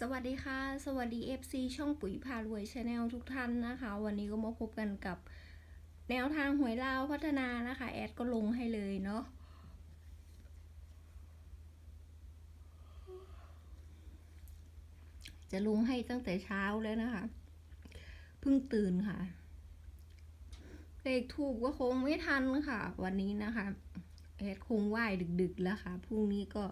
สวัสดีค่ะ สวัสดี FC ช่องปุ๋ยพารวยชาแนลทุกท่านนะคะ วันนี้ก็มาพบกันกับแนวทางหวยลาวพัฒนานะคะ แอดก็ลงให้เลยเนาะจะลงให้ตั้งแต่เช้าแล้วนะคะ เพิ่งตื่นค่ะ เลขถูกก็คงไม่ทันค่ะ วันนี้นะคะ แอดคงไหว้ดึกๆแล้วค่ะพรุ่งนี้ก็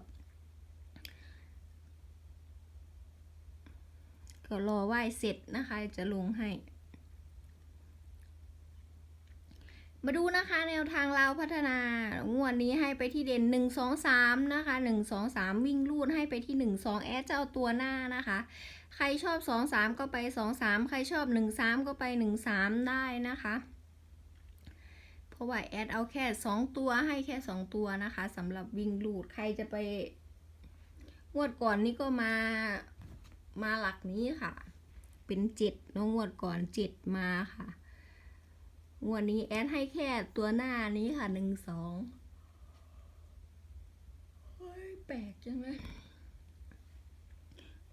ก็รอไหว้เสร็จนะคะ จะลงให้ มาดูนะคะแนวทางเราพัฒนางวดนี้ให้ไปที่เด่นหนึ่งสองสามนะคะหนึ่งสองสามวิ่งลูดให้ไปที่หนึ่งสองแอดจะเอาตัวหน้านะคะใครชอบสองสามก็ไปสองสามใครชอบหนึ่งสามก็ไปหนึ่งสามได้นะคะ เพราะว่าแอดเอาแค่สองตัวให้แค่สองตัวนะคะสำหรับวิ่งลูด ใครจะไปงวดก่อนนี้ก็มา มาหลักนี้ค่ะ เป็นเจ็ดน้องงวดก่อนเจ็ดมาค่ะ งวดนี้แอดให้แค่ตัวหน้านี้ค่ะหนึ่งสองเฮ้ยแปลกจังเลย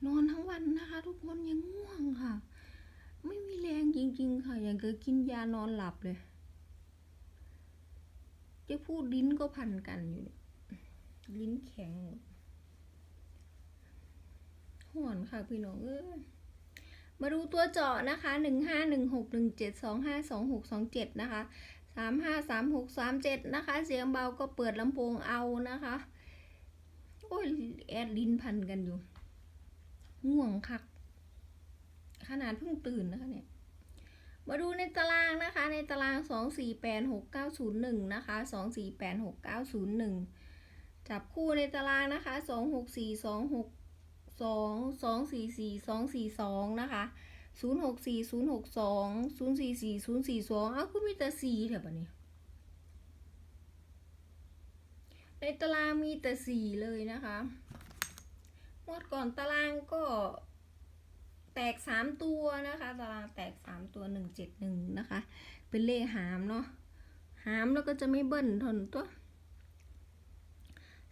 นอนทั้งวันนะคะ ทุกคนยังง่วงค่ะ ไม่มีแรงจริง ๆ ค่ะ อย่างกับกินยานอนหลับเลย จะพูดลิ้นก็พันกันอยู่ ลิ้นแข็งหมด ห่อนค่ะพี่น้องเอ้ยมาดูตัวเจาะนะคะหนึ่งห้าหนึ่งหกหนึ่งเจ็ดสองห้าสองหกสองเจ็ดนะคะสามห้าสามหกสามเจ็ดนะคะ เสียงเบาก็เปิดลำโพงเอานะคะ โอ้ยแอดลินพันกันอยู่ ง่วงคัก ขนาดเพิ่งตื่นนะคะเนี่ยมาดูในตารางนะคะ ในตารางสองสี่แปดหกเก้าศูนย์หนึ่งนะคะสองสี่แปดหกเก้าศูนย์หนึ่งจับคู่ในตารางนะคะสองหก สองสองสี่สี่สองสี่สองนะคะศูนย์หกสี่ศูนย์หกสองศูนย์สี่สี่ศูนย์สี่สองอ้าก็มีแต่สี่แถวนี้ในตารางมีแต่สี่เลยนะคะงวดก่อนตารางก็แตกสามตัวนะคะ ตารางแตกสามตัวหนึ่งเจ็ดหนึ่งนะคะ เป็นเลขหามเนาะหามแล้วก็จะไม่เบิ้ลทนตัว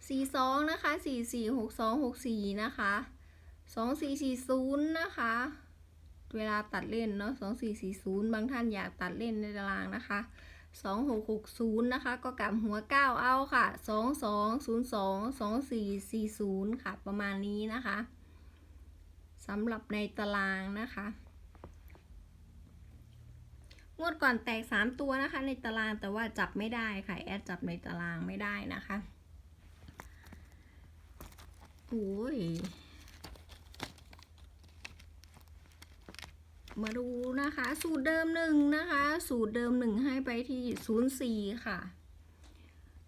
สี่สองนะคะสี่สี่หกสองหกสี่นะคะ สองสี่สี่ศูนย์นะคะ เวลาตัดเล่นเนาะสองสี่สี่ศูนย์บางท่านอยากตัดเล่นในตารางนะคะสองหกหกศูนย์นะคะ ก็กลับหัวเก้าเอาค่ะสองสองศูนย์สองสองสี่สี่ศูนย์ค่ะ ประมาณนี้นะคะสำหรับในตารางนะคะ งวดก่อนแตกสามตัวนะคะ ในตารางแต่ว่าจับไม่ได้ค่ะแอดจับในตารางไม่ได้นะคะโอ้ย มาดูนะคะ สูตรเดิมหนึ่งนะคะ สูตรเดิมหนึ่งให้ไปที่ศูนย์สี่ค่ะ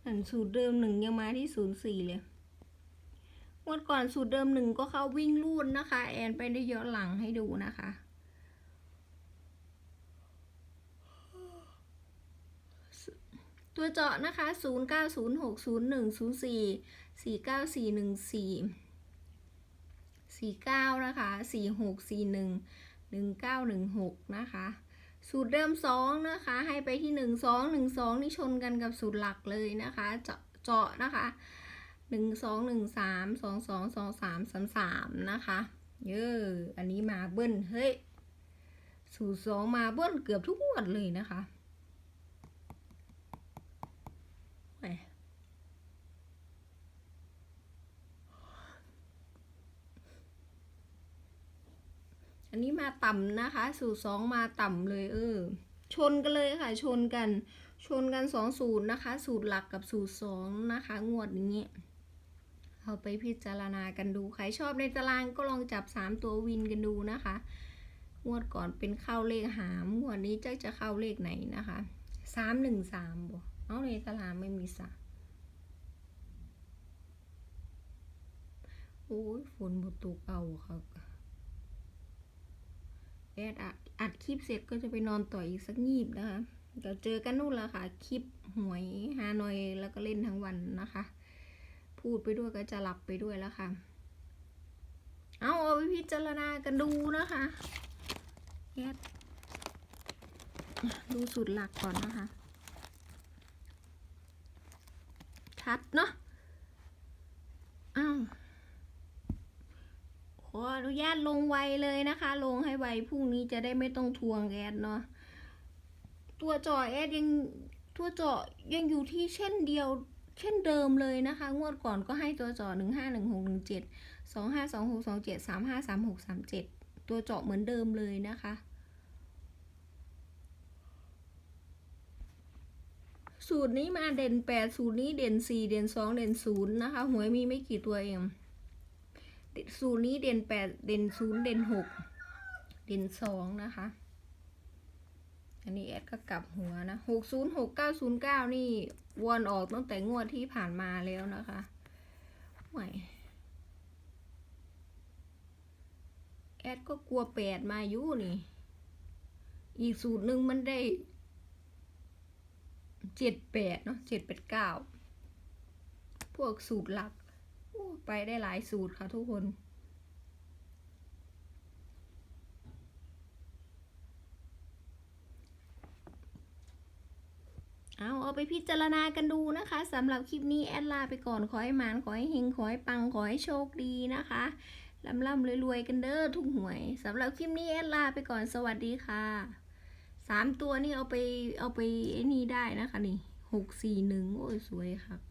อันสูตรเดิมหนึ่งยังมาที่ศูนย์สี่เลยงวดก่อนสูตรเดิมหนึ่งก็เข้าวิ่งลูดนะคะ แอนไปได้ย้อนหลังให้ดูนะคะตัวเจาะนะคะ 0 9 0 6 0 1 0 4 4 9 4 1 4 4 9 นะคะ 4 1916 นะคะ สูตรเดิม 2 นะคะ ให้ไปที่ 1 2 1 2 นี่ชนกันกับสูตรหลักเลยนะคะ เจาะเจาะนะคะ 1 2 1 3 2 2 2 3 3 3 นะคะเยออันนี้มาเบิ้ลเฮ้ย สูตร 2 มาเบิ้ลเกือบทุกงวดเลยนะคะ แหม อันนี้มาต่ำนะคะ สูตรสองมาต่ำเลยเออ ชนกันเลยค่ะ ชนกัน ชนกันสองสูตรนะคะ สูตรหลักกับสูตรสองนะคะ งวดนี้เอาไปพิจารณากันดู ใครชอบในตารางก็ลองจับสามตัววินกันดูนะคะ งวดก่อนเป็นเข้าเลขหาม งวดนี้จะจะเข้าเลขไหนนะคะสามหนึ่งสามบ่เอาในตารางไม่มีสามโอ้ยฝนบตกเอาค่ะ แอดอัดคลิปเสร็จก็จะไปนอนต่ออีกสักงีบนะคะเดี๋ยวเจอกันนู่นละค่ะ คลิปหวยฮานอยแล้วก็เล่นทั้งวันนะคะ พูดไปด้วยก็จะหลับไปด้วยแล้วค่ะ เอาเอาไปพิจารณากันดูนะคะแอดดูสูตรหลักก่อนนะคะ ชัดเนาะ อ้าว ขอ ออนุ ญาตลงไวเลยนะคะ ลงให้ไวพรุ่งนี้จะได้ไม่ต้องทวงแอดเนาะตัวจอแอดยังตัวจอยังอยู่ที่เช่นเดียว เช่นเดิมเลยนะคะ งวดก่อนก็ให้ตัวจอหนึ่งห้าหนึ่งหกหนึ่งเจ็ดสองห้าสองหกสองเจ็ดสามห้าสามหกสามเจ็ดตัวเจาะเหมือนเดิมเลยนะคะ สูตรนี้มาเด่นแปดสูตรนี้เด่นสี่เด่นสองเด่นศูนย์นะคะหวยมีไม่กี่ตัวเอง สูตรนี้เด่นแปดเด่นศูนย์เด่นหกเด่นสองนะคะ อันนี้แอดก็กลับหัวนะหกศูนย์หกเก้าศูนย์เก้านี่วนออกตั้งแต่งวดที่ผ่านมาแล้วนะคะห่วแอดก็กลัวแปดมาอยู่นี่ อีกสูตรหนึ่งมันได้เจ็ดแปดเนาะเจ็ดแปดเก้าพวกสูตรหลัก ไปได้หลายสูตรค่ะทุกคนเอาเอาไปพิจารณากันดูนะคะสำหรับคลิปนี้แอดลาไปก่อน ขอให้หมานขอให้เฮงขอให้ปัง ขอให้โชคดีนะคะร่ำร่ำรวยๆกันเด้อทุกหวยสำหรับคลิปนี้แอดลาไปก่อนสวัสดีค่ะสามตัวนี่เอาไปเอาไปไอ้นี่ได้นะคะนี่หกสี่หนึ่งโอ้ยสวยค่ะ